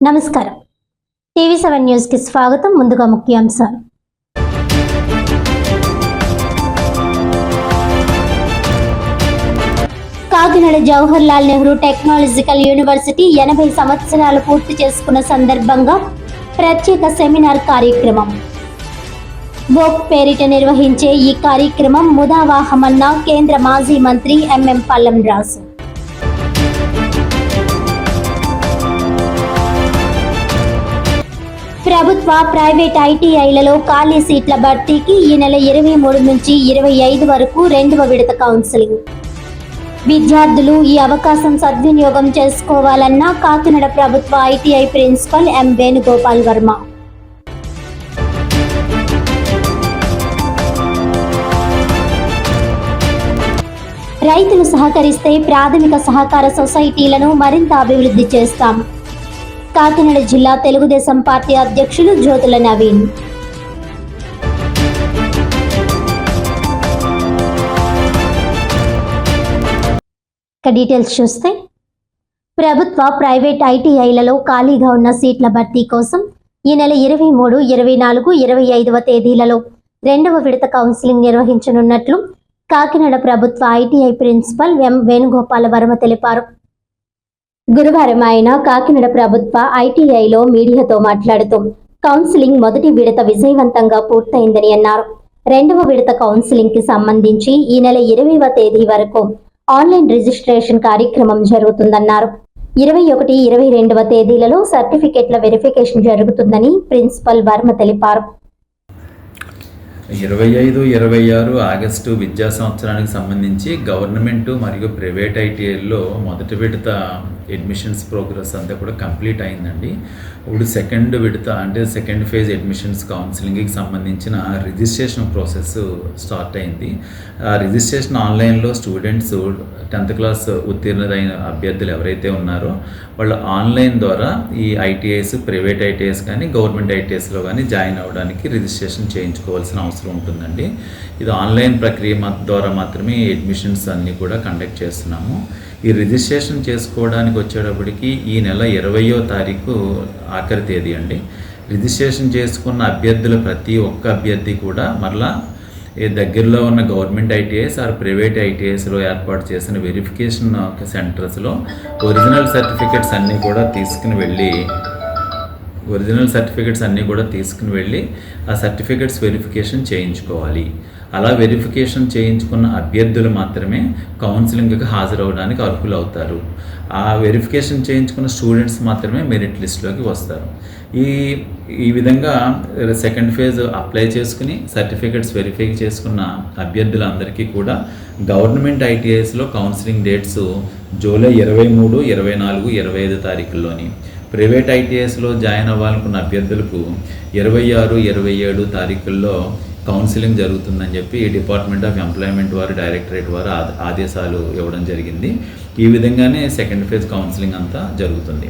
నమస్కారం. TV seven న్యూస్కి స్వాగతం. ముందుగా ముఖ్యాంశాలు. కాకినాడ జవహర్ లాల్ నెహ్రూ టెక్నాలజికల్ యూనివర్సిటీ ఎనభై సంవత్సరాలు పూర్తి చేసుకున్న సందర్భంగా ప్రత్యేక సెమినార్ కార్యక్రమం. వోక్ పేరిట నిర్వహించే ఈ కార్యక్రమం ముదావాహమన్న కేంద్ర మాజీ మంత్రి ఎంఎం పల్లం రాజు. ప్రభుత్వ ప్రైవేట్ ఐటీఐలలో ఖాళీ సీట్ల భర్తీకి ఈ నెల ఇరవై మూడు నుంచి ఇరవై ఐదు వరకు రెండవ విడత కౌన్సిలింగ్. విద్యార్థులు ఈ అవకాశం సద్వినియోగం చేసుకోవాలన్న కాకినాడ ప్రభుత్వ ITI principal M Venugopal Varma. రైతులు సహకరిస్తే ప్రాథమిక సహకార సొసైటీలను మరింత అభివృద్ధి చేస్తాం. కాకినాడ జిల్లా తెలుగుదేశం పార్టీ అధ్యక్షులు జ్యోతుల నవీన్. డీటెయిల్స్ చూస్తే ప్రభుత్వ ప్రైవేట్ ఐటీఐలలో ఖాళీగా ఉన్న సీట్ల భర్తీ కోసం ఈ నెల ఇరవై మూడు ఇరవై నాలుగు ఇరవై ఐదవ తేదీలలో రెండవ విడత కౌన్సిలింగ్ నిర్వహించనున్నట్లు కాకినాడ ప్రభుత్వ ITI principal M Venugopala Varma తెలిపారు. గురువారం ఆయన కాకినాడ ప్రభుత్వ ఐటీఐలో మీడియాతో మాట్లాడుతూ కౌన్సిలింగ్ మొదటి విడత విజయవంతంగా పూర్తయిందని అన్నారు. రెండవ విడత కౌన్సిలింగ్కి సంబంధించి ఈ నెల ఇరవైవ తేదీ వరకు ఆన్లైన్ రిజిస్ట్రేషన్ కార్యక్రమం జరుగుతుందన్నారు. ఇరవై ఒకటి ఇరవై రెండవ తేదీలలో సర్టిఫికెట్ల వెరిఫికేషన్ జరుగుతుందని ప్రిన్సిపల్ వర్మ తెలిపారు. ఇరవై ఐదు ఇరవై ఆరు ఆగస్టు విద్యా సంవత్సరానికి సంబంధించి గవర్నమెంట్ మరియు ప్రైవేట్ ఐటీఐల్లో మొదటి విడత అడ్మిషన్స్ ప్రోగ్రెస్ అంతా కూడా కంప్లీట్ అయిందండి. ఇప్పుడు సెకండ్ విడత అంటే సెకండ్ ఫేజ్ అడ్మిషన్స్ కౌన్సిలింగ్కి సంబంధించిన రిజిస్ట్రేషన్ ప్రాసెస్ స్టార్ట్ అయింది. ఆ రిజిస్ట్రేషన్ ఆన్లైన్లో స్టూడెంట్స్ టెన్త్ క్లాస్ ఉత్తీర్ణులైన అభ్యర్థులు ఎవరైతే ఉన్నారో వాళ్ళు ఆన్లైన్ ద్వారా ఈ ఐటీఐస్ ప్రైవేట్ ఐటీఐస్ కానీ గవర్నమెంట్ ఐటీఐస్లో కానీ జాయిన్ అవ్వడానికి రిజిస్ట్రేషన్ చేయించుకోవాల్సిన అవసరం ఉంటుందండి. ఇది ఆన్లైన్ ప్రక్రియ ద్వారా మాత్రమే అడ్మిషన్స్ అన్నీ కూడా కండక్ట్ చేస్తున్నాము. ఈ రిజిస్ట్రేషన్ చేసుకోవడానికి వచ్చేటప్పటికి ఈ నెల ఇరవయో తారీఖు ఆఖరి తేదీ అండి. రిజిస్ట్రేషన్ చేసుకున్న అభ్యర్థుల ప్రతి ఒక్క అభ్యర్థి కూడా మరలా ఈ దగ్గరలో ఉన్న గవర్నమెంట్ ఐటీఐస్ ఆర్ ప్రైవేట్ ఐటీఐస్లో ఏర్పాటు చేసిన వెరిఫికేషన్ సెంటర్స్లో ఒరిజినల్ సర్టిఫికెట్స్ అన్నీ కూడా తీసుకుని వెళ్ళి ఒరిజినల్ సర్టిఫికెట్స్ అన్నీ కూడా తీసుకుని వెళ్ళి ఆ సర్టిఫికెట్స్ వెరిఫికేషన్ చేయించుకోవాలి. అలా వెరిఫికేషన్ చేయించుకున్న అభ్యర్థులు మాత్రమే కౌన్సిలింగ్కి హాజరవడానికి అర్హులు అవుతారు ఆ వెరిఫికేషన్ చేయించుకున్న స్టూడెంట్స్ మాత్రమే మెరిట్ లిస్ట్లోకి వస్తారు. ఈ ఈ విధంగా సెకండ్ ఫేజ్ అప్లై చేసుకుని సర్టిఫికెట్స్ వెరిఫై చేసుకున్న అభ్యర్థులందరికీ కూడా గవర్నమెంట్ ఐటీఐస్లో కౌన్సిలింగ్ డేట్స్ జూలై ఇరవై మూడు ఇరవై నాలుగు ఇరవై ఐదు తారీఖుల్లోని ప్రైవేట్ ఐటీఎస్లో జాయిన్ అవ్వాలనుకున్న అభ్యర్థులకు ఇరవై ఆరు ఇరవై ఏడు తారీఖుల్లో కౌన్సిలింగ్ జరుగుతుందని చెప్పి డిపార్ట్మెంట్ ఆఫ్ ఎంప్లాయ్మెంట్ వారు డైరెక్టరేట్ వారు ఆదేశాలు ఇవ్వడం జరిగింది. ఈ విధంగానే సెకండ్ ఫేజ్ కౌన్సిలింగ్ అంతా జరుగుతుంది.